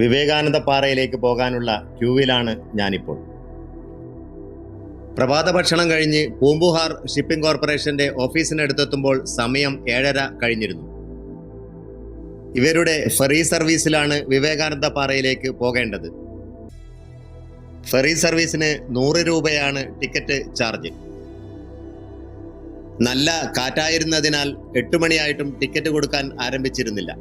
വിവേകാനന്ദ പാറയിലേക്ക് പോകാനുള്ള ക്യൂവിലാണ് ഞാനിപ്പോൾ. പ്രഭാത ഭക്ഷണം കഴിഞ്ഞ് പൂമ്പുഹാർ ഷിപ്പിംഗ് കോർപ്പറേഷന്റെ ഓഫീസിനടുത്തെത്തുമ്പോൾ സമയം ഏഴര കഴിഞ്ഞിരുന്നു. ഇവരുടെ ഫെറി സർവീസിലാണ് വിവേകാനന്ദ പാറയിലേക്ക് പോകേണ്ടത്. ഫെറി സർവീസിന് നൂറ് രൂപയാണ് ടിക്കറ്റ് ചാർജ്. നല്ല കാറ്റായിരുന്നതിനാൽ എട്ട് മണിയായിട്ടും ടിക്കറ്റ് കൊടുക്കാൻ ആരംഭിച്ചിരുന്നില്ല.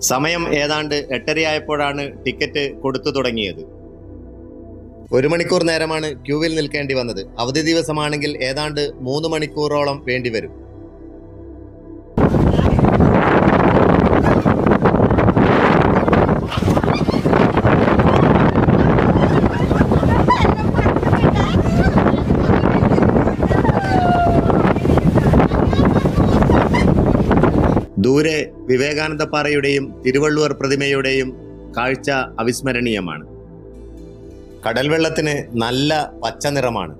സമയം ഏതാണ്ട് എട്ടരയായപ്പോഴാണ് ടിക്കറ്റ് കൊടുത്തു തുടങ്ങിയത്. ഒരു മണിക്കൂർ നേരമാണ് ക്യൂവിൽ നിൽക്കേണ്ടി വന്നത്. അവധി ദിവസമാണെങ്കിൽ ഏതാണ്ട് മൂന്ന് മണിക്കൂറോളം വേണ്ടിവരും ദൂരെ വിവേകാനന്ദപ്പാറയുടെയും തിരുവള്ളുവർ പ്രതിമയുടെയും കാഴ്ച അവിസ്മരണീയമാണ്. കടൽവെള്ളത്തിന് നല്ല പച്ച നിറമാണ്.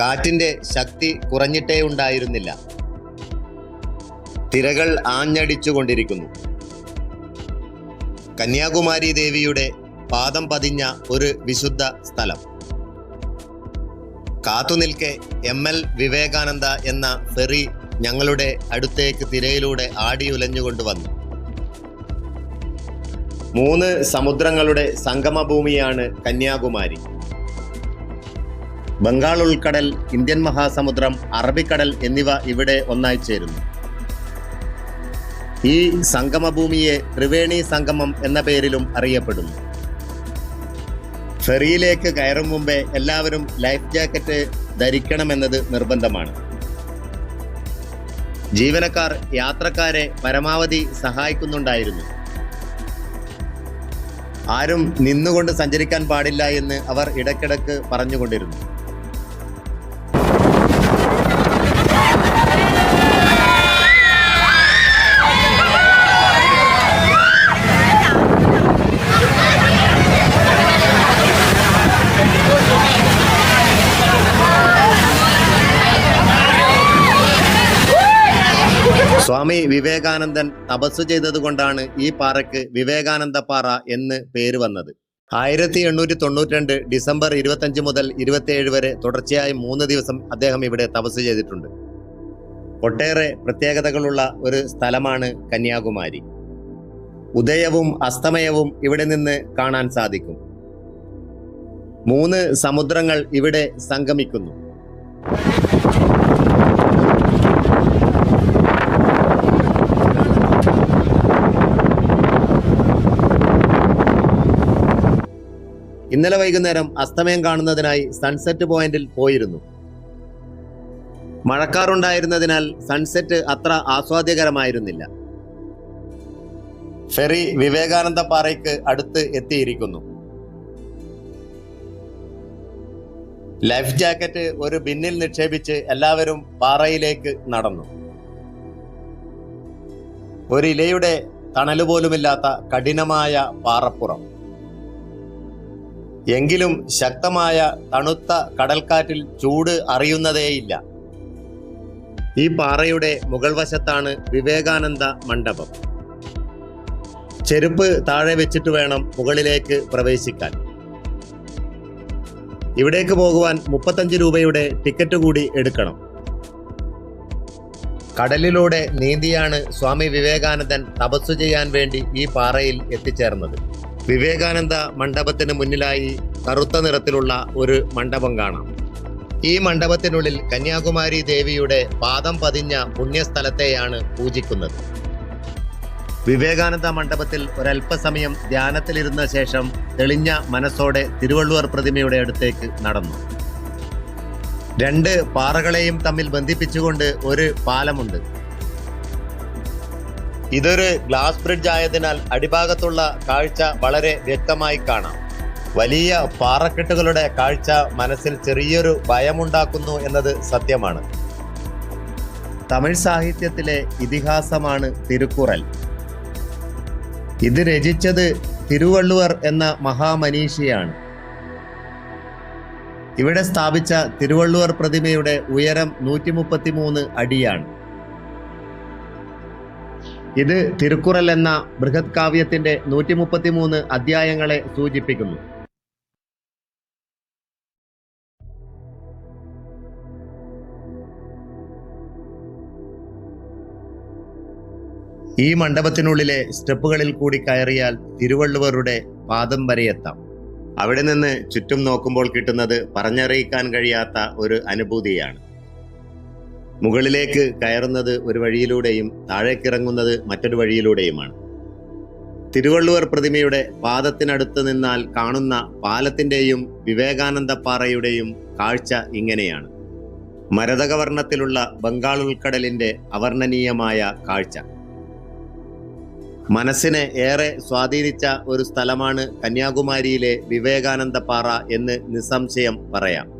കാറ്റിന്റെ ശക്തി കുറഞ്ഞിട്ടേ ഉണ്ടായിരുന്നില്ല. തിരകൾ ആഞ്ഞടിച്ചുകൊണ്ടിരിക്കുന്നു. കന്യാകുമാരി ദേവിയുടെ പാദം പതിഞ്ഞ ഒരു വിശുദ്ധ സ്ഥലം. കാത്തുനിൽക്കെ എം എൽ വിവേകാനന്ദ എന്ന ഫെറി ഞങ്ങളുടെ അടുത്തേക്ക് തിരയിലൂടെ ആടിയുലഞ്ഞുകൊണ്ട് വന്നു. മൂന്ന് സമുദ്രങ്ങളുടെ സംഗമഭൂമിയാണ് കന്യാകുമാരി. ബംഗാൾ ഉൾക്കടൽ ഇന്ത്യൻ മഹാസമുദ്രം അറബിക്കടൽ എന്നിവ ഇവിടെ ഒന്നായി ചേരുന്നു. ഈ സംഗമഭൂമിയെ ത്രിവേണി സംഗമം എന്ന പേരിലും അറിയപ്പെടുന്നു. ഫെറിയിലേക്ക് കയറും മുമ്പേ എല്ലാവരും ലൈഫ് ജാക്കറ്റ് ധരിക്കണമെന്നത് നിർബന്ധമാണ്. ജീവനക്കാർ യാത്രക്കാരെ പരമാവധി സഹായിക്കുന്നുണ്ടായിരുന്നു. ആരും നിന്നുകൊണ്ട് സഞ്ചരിക്കാൻ പാടില്ല എന്ന് അവർ ഇടയ്ക്കിടയ്ക്ക് പറഞ്ഞുകൊണ്ടിരുന്നു. സ്വാമി വിവേകാനന്ദൻ തപസ് ചെയ്തതുകൊണ്ടാണ് ഈ പാറയ്ക്ക് വിവേകാനന്ദ പാറ എന്ന് പേര് വന്നത്. ആയിരത്തി എണ്ണൂറ്റി തൊണ്ണൂറ്റി രണ്ട് ഡിസംബർ ഇരുപത്തഞ്ച് മുതൽ ഇരുപത്തിയേഴ് വരെ തുടർച്ചയായി മൂന്ന് ദിവസം അദ്ദേഹം ഇവിടെ തപസ് ചെയ്തിട്ടുണ്ട്. ഒട്ടേറെ പ്രത്യേകതകളുള്ള ഒരു സ്ഥലമാണ് കന്യാകുമാരി. ഉദയവും അസ്തമയവും ഇവിടെ നിന്ന് കാണാൻ സാധിക്കും. മൂന്ന് സമുദ്രങ്ങൾ ഇവിടെ സംഗമിക്കുന്നു. ഇന്നലെ വൈകുന്നേരം അസ്തമയം കാണുന്നതിനായി സൺസെറ്റ് പോയിന്റിൽ പോയിരുന്നു. മഴക്കാറുണ്ടായിരുന്നതിനാൽ സൺസെറ്റ് അത്ര ആസ്വാദ്യകരമായിരുന്നില്ല. ഫെറി വിവേകാനന്ദ പാറയ്ക്ക് അടുത്ത് എത്തിയിരിക്കുന്നു. ലൈഫ് ജാക്കറ്റ് ഒരു ബിന്നിൽ നിക്ഷേപിച്ച് എല്ലാവരും പാറയിലേക്ക് നടന്നു. ഒരു ഇലയുടെ തണലപോലുമില്ലാത്ത കഠിനമായ പാറപ്പുറം. എങ്കിലും ശക്തമായ തണുത്ത കടൽക്കാറ്റിൽ ചൂട് അറിയുന്നതേയില്ല. ഈ പാറയുടെ മുകൾ വശത്താണ് വിവേകാനന്ദ മണ്ഡപം. ചെരുപ്പ് താഴെ വെച്ചിട്ട് വേണം മുകളിലേക്ക് പ്രവേശിക്കാൻ. ഇവിടേക്ക് പോകുവാൻ മുപ്പത്തഞ്ച് രൂപയുടെ ടിക്കറ്റ് കൂടി എടുക്കണം. കടലിലൂടെ നീന്തിയാണ് സ്വാമി വിവേകാനന്ദൻ തപസ്സു ചെയ്യാൻ വേണ്ടി ഈ പാറയിൽ എത്തിച്ചേർന്നത്. വിവേകാനന്ദ മണ്ഡപത്തിന് മുന്നിലായി കറുത്ത നിറത്തിലുള്ള ഒരു മണ്ഡപം കാണാം. ഈ മണ്ഡപത്തിനുള്ളിൽ കന്യാകുമാരി ദേവിയുടെ പാദം പതിഞ്ഞ പുണ്യസ്ഥലത്തെയാണ് പൂജിക്കുന്നത്. വിവേകാനന്ദ മണ്ഡപത്തിൽ ഒരല്പസമയം ധ്യാനത്തിലിരുന്ന ശേഷം തെളിഞ്ഞ മനസ്സോടെ തിരുവള്ളുവർ പ്രതിമയുടെ അടുത്തേക്ക് നടന്നു. രണ്ട് പാറകളെയും തമ്മിൽ ബന്ധിപ്പിച്ചുകൊണ്ട് ഒരു പാലമുണ്ട്. ഇതൊരു ഗ്ലാസ് ബ്രിഡ്ജ് ആയതിനാൽ അടിഭാഗത്തുള്ള കാഴ്ച വളരെ വ്യക്തമായി കാണാം. വലിയ പാറക്കെട്ടുകളുടെ കാഴ്ച മനസ്സിൽ ചെറിയൊരു ഭയമുണ്ടാക്കുന്നു എന്നത് സത്യമാണ്. തമിഴ് സാഹിത്യത്തിലെ ഇതിഹാസമാണ് തിരുക്കുറൽ. ഇത് രചിച്ചത് തിരുവള്ളുവർ എന്ന മഹാമനീഷിയാണ്. ഇവിടെ സ്ഥാപിച്ച തിരുവള്ളുവർ പ്രതിമയുടെ ഉയരം നൂറ്റി മുപ്പത്തിമൂന്ന് അടിയാണ്. ഇത് തിരുക്കുറൽ എന്ന ബൃഹത് കാവ്യത്തിന്റെ നൂറ്റി മുപ്പത്തിമൂന്ന് അധ്യായങ്ങളെ സൂചിപ്പിക്കുന്നു. ഈ മണ്ഡപത്തിനുള്ളിലെ സ്റ്റെപ്പുകളിൽ കൂടി കയറിയാൽ തിരുവള്ളുവരുടെ പാദം വരെ എത്താം. അവിടെ നിന്ന് ചുറ്റും നോക്കുമ്പോൾ കിട്ടുന്നത് പറഞ്ഞറിയിക്കാൻ കഴിയാത്ത ഒരു അനുഭൂതിയാണ്. മുകളിലേക്ക് കയറുന്നത് ഒരു വഴിയിലൂടെയും താഴേക്കിറങ്ങുന്നത് മറ്റൊരു വഴിയിലൂടെയുമാണ്. തിരുവള്ളുവർ പ്രതിമയുടെ പാദത്തിനടുത്ത് നിന്നാൽ കാണുന്ന പാലത്തിന്റെയും വിവേകാനന്ദ പാറയുടെയും കാഴ്ച ഇങ്ങനെയാണ്. മരതകവർണത്തിലുള്ള ബംഗാൾ ഉൾക്കടലിന്റെ അവർണനീയമായ കാഴ്ച. മനസ്സിനെ ഏറെ സ്വാധീനിച്ച ഒരു സ്ഥലമാണ് കന്യാകുമാരിയിലെ വിവേകാനന്ദ പാറ എന്ന് നിസ്സംശയം പറയാം.